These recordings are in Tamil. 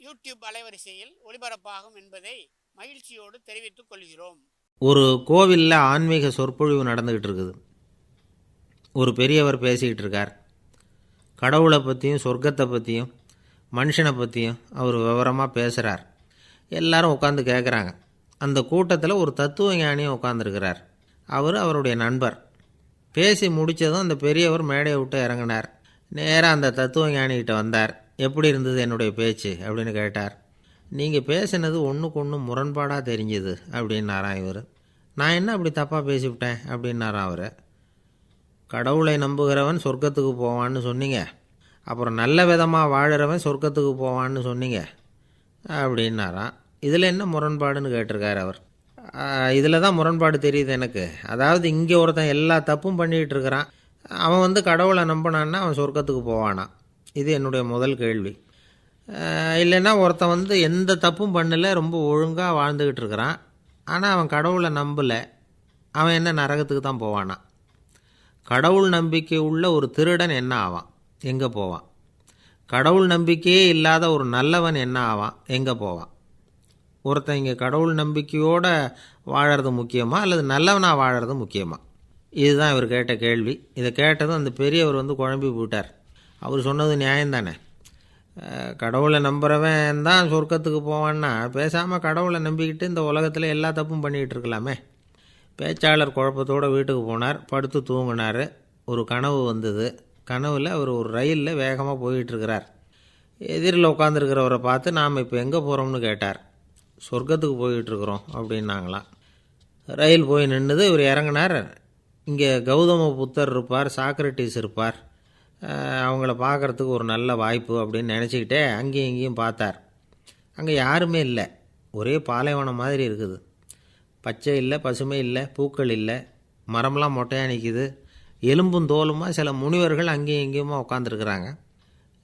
யூடியூப் அலைவரிசையில் ஒளிபரப்பாகும் என்பதை மகிழ்ச்சியோடு தெரிவித்துக் கொள்கிறோம். ஒரு கோவிலில் ஆன்மீக சொற்பொழிவு நடந்துக்கிட்டு இருக்குது. ஒரு பெரியவர் பேசிக்கிட்டு இருக்கார். கடவுளை பற்றியும் சொர்க்கத்தை பற்றியும் மனுஷனை பற்றியும் அவர் விவரமாக பேசுகிறார் எல்லாரும் உட்காந்து கேட்குறாங்க அந்த கூட்டத்தில் ஒரு தத்துவ ஞானியும் உட்காந்துருக்கிறார் அவர் அவருடைய நண்பர். பேசி முடித்ததும் அந்த பெரியவர் மேடையை விட்டு இறங்கினார். நேராக அந்த தத்துவ ஞானிகிட்ட வந்தார். எப்படி இருந்தது என்னுடைய பேச்சு அப்படின்னு கேட்டார். நீங்கள் பேசினது ஒன்றுக்கு ஒன்று முரண்பாடாக தெரிஞ்சுது அப்படின்னாராம் இவர். நான் என்ன அப்படி தப்பாக பேசிவிட்டேன்? அப்படின்னாராம் அவர். கடவுளை நம்புகிறவன் சொர்க்கத்துக்கு போவான்னு சொன்னீங்க. அப்புறம் நல்ல விதமாக வாழறவன் சொர்க்கத்துக்கு போவான்னு சொன்னீங்க அப்படின்னாராம் இதில் என்ன முரண்பாடுன்னு கேட்டிருக்கார் அவர். இதில் தான் முரண்பாடு தெரியுது எனக்கு. அதாவது இங்கே ஒருத்தன் எல்லா தப்பும் பண்ணிகிட்டு இருக்கிறான். அவன் வந்து கடவுளை நம்பினான்னா அவன் சொர்க்கத்துக்கு போவானா இது என்னுடைய முதல் கேள்வி. இல்லைன்னா ஒருத்தன் வந்து எந்த தப்பும் பண்ணல ரொம்ப ஒழுங்காக வாழ்ந்துக்கிட்டு இருக்கிறான். ஆனால் அவன் கடவுளை நம்பலை. அவன் என்ன நரகத்துக்கு தான் போவானா? கடவுள் நம்பிக்கை உள்ள ஒரு திருடன் என்ன ஆவான்? எங்கே போவான்? கடவுள் நம்பிக்கையே இல்லாத ஒரு நல்லவன் என்ன ஆவான்? எங்கே போவான்? ஒருத்தன் இங்கே கடவுள் நம்பிக்கையோடு வாழறது முக்கியமாக அல்லது நல்லவனாக வாழறது முக்கியமாக இதுதான் இவர் கேட்ட கேள்வி. இதை கேட்டதும் அந்த பெரியவர் வந்து குழம்பி போயிட்டார். அவர் சொன்னது நியாயம்தானே? தானே கடவுளை நம்புகிறவன் தான் சொர்க்கத்துக்கு போவான்னா பேசாமல் கடவுளை நம்பிக்கிட்டு இந்த உலகத்தில் எல்லா தப்பும் பண்ணிக்கிட்டு இருக்கலாமே. பேச்சாளர் குழப்பத்தோடு வீட்டுக்கு போனார் படுத்து தூங்கினார். ஒரு கனவு வந்தது. கனவில் அவர் ஒரு ரயிலில் வேகமாக போயிட்டுருக்கிறார் எதிரில் உட்காந்துருக்கிறவரை பார்த்து நாம் இப்போ எங்கே போகிறோம்னு கேட்டார். சொர்க்கத்துக்கு போயிட்டுருக்குறோம் அப்படின்னாங்களாம். ரயில் போய் நின்றுது இவர் இறங்கினார். இங்கே கௌதம புத்தர் இருப்பார் சாக்ரட்டிஸ் இருப்பார். அவங்கள பார்க்குறதுக்கு ஒரு நல்ல வாய்ப்பு அப்படின்னு நினச்சிக்கிட்டே அங்கேயும் இங்கேயும் பார்த்தார். அங்கே யாருமே இல்லை. ஒரே பாலைவனம் மாதிரி இருக்குது. பச்சை இல்லை பசுமை இல்லை பூக்கள் இல்லை. மரம்லாம் மொட்டையாக நிற்கிது எலும்பும் தோலுமாக சில முனிவர்கள் அங்கேயும் இங்கேயுமா உட்காந்துருக்குறாங்க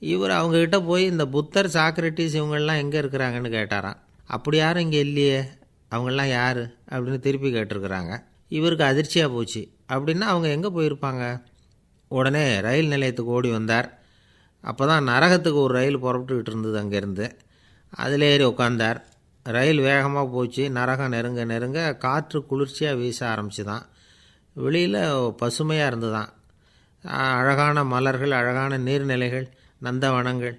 இவர் அவங்கக்கிட்ட போய் இந்த புத்தர் சாக்ரட்டிஸ் இவங்கெல்லாம் எங்கே இருக்கிறாங்கன்னு கேட்டாராம். அப்படி யாரும் இங்கே இல்லையே. அவங்களாம் யார்? அப்படின்னு திருப்பி கேட்டிருக்கிறாங்க. இவருக்கு அதிர்ச்சியாக போச்சு. அப்படின்னா அவங்க எங்கே போயிருப்பாங்க? உடனே ரயில் நிலையத்துக்கு ஓடி வந்தார். அப்போ தான் நரகத்துக்கு ஒரு ரயில் புறப்பட்டுக்கிட்டு இருந்தது அங்கேருந்து. அதில் ஏறி உட்காந்தார் ரயில் வேகமாக போச்சு. நரகம் நெருங்க நெருங்க காற்று குளிர்ச்சியாக வீச ஆரம்பிச்சுதான். வெளியில் பசுமையாக இருந்துதான். தான் அழகான மலர்கள் அழகான நீர்நிலைகள் நந்தவனங்கள்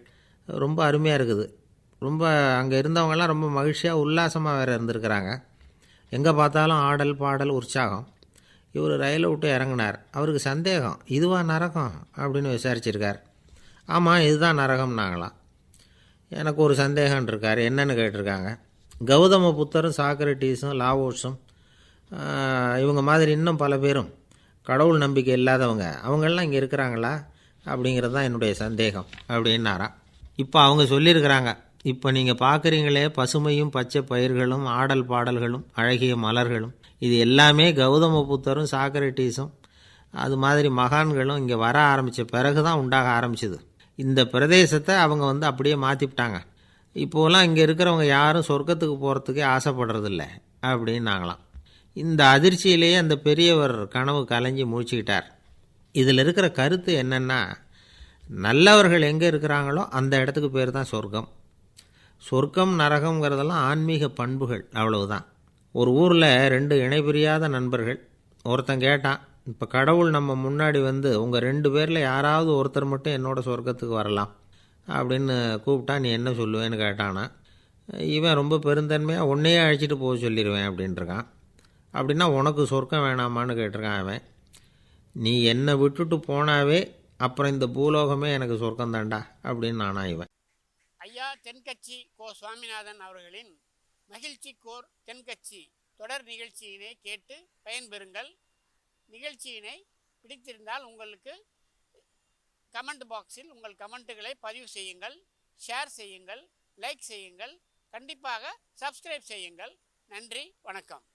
ரொம்ப அருமையாக இருக்குது. ரொம்ப அங்கே இருந்தவங்கெல்லாம் ரொம்ப மகிழ்ச்சியாக உல்லாசமாக வேறு இருந்திருக்கிறாங்க. எங்கே பார்த்தாலும் ஆடல் பாடல் உற்சாகம். இவர் ரயிலை விட்டு இறங்கினார். அவருக்கு சந்தேகம் இதுவா நரகம்? அப்படின்னு விசாரிச்சிருக்கார். ஆமாம் இதுதான் நரகம்னாங்களாம். எனக்கு ஒரு சந்தேகம் இருக்கார். என்னன்னு கேட்டிருக்காங்க. கௌதம புத்தரும் சாக்ரட்டீஸும் லாவோஸும் இவங்க மாதிரி இன்னும் பல பேரும் கடவுள் நம்பிக்கை இல்லாதவங்க அவங்கெல்லாம் இங்கே இருக்கிறாங்களா? அப்படிங்கிறது தான் என்னுடைய சந்தேகம் அப்படின்னாராம். இப்போ அவங்க சொல்லியிருக்கிறாங்க இப்போ நீங்கள் பார்க்குறீங்களே பசுமையும் பச்சை பயிர்களும் ஆடல் பாடல்களும் அழகிய மலர்களும் இது எல்லாமே கௌதம புத்தரும் சாக்ரட்டீஸும் அது மாதிரி மகான்களும் இங்கே வர ஆரம்பித்த பிறகு தான் உண்டாக ஆரம்பிச்சது. இந்த பிரதேசத்தை அவங்க வந்து அப்படியே மாற்றிவிட்டாங்க இப்போலாம் இங்கே இருக்கிறவங்க யாரும் சொர்க்கத்துக்கு போகிறதுக்கே ஆசைப்படுறதில்ல அப்படின்னாங்களாம். இந்த அதிர்ச்சியிலேயே அந்த பெரியவர் கனவு கலைஞ்சி முழிச்சுக்கிட்டார் இதில் இருக்கிற கருத்து என்னென்னா நல்லவர்கள் எங்கே இருக்கிறாங்களோ அந்த இடத்துக்கு பேர் தான் சொர்க்கம். சொர்க்கம் நரகம்ங்கிறதெல்லாம் ஆன்மீக பண்புகள் அவ்வளவுதான். ஒரு ஊரில் ரெண்டு இணைபிரியாத நண்பர்கள். ஒருத்தன் கேட்டான் இப்போ கடவுள் நம்ம முன்னாடி வந்து உங்கள் ரெண்டு பேரில் யாராவது ஒருத்தர் மட்டும் என்னோடய சொர்க்கத்துக்கு வரலாம். அப்படின்னு கூப்பிட்டா நீ என்ன சொல்லுவேன்னு கேட்டானா இவன் ரொம்ப பெருந்தன்மையாக உன்னையே அழைச்சிட்டு போக சொல்லிடுவேன் அப்படின்ட்டுருக்கான் அப்படின்னா உனக்கு சொர்க்கம் வேணாமான்னு கேட்டிருக்கான் அவன். நீ என்னை விட்டுட்டு போனாவே அப்புறம் இந்த பூலோகமே எனக்கு சொர்க்கம் தாண்டா அப்படின்னு நானா இவன். ஐயா தென்கட்சி கோ. சுவாமிநாதன் அவர்களின் மகிழ்ச்சி கோர் தென்கட்சி தொடர் நிகழ்ச்சியினை கேட்டு பயன்பெறுங்கள். நிகழ்ச்சியினை பிடித்திருந்தால் உங்களுக்கு கமெண்ட் பாக்ஸில் உங்கள் கமெண்ட்டுகளை பதிவு செய்யுங்கள். ஷேர் செய்யுங்கள். லைக் செய்யுங்கள். கண்டிப்பாக சப்ஸ்கிரைப் செய்யுங்கள். நன்றி. வணக்கம்.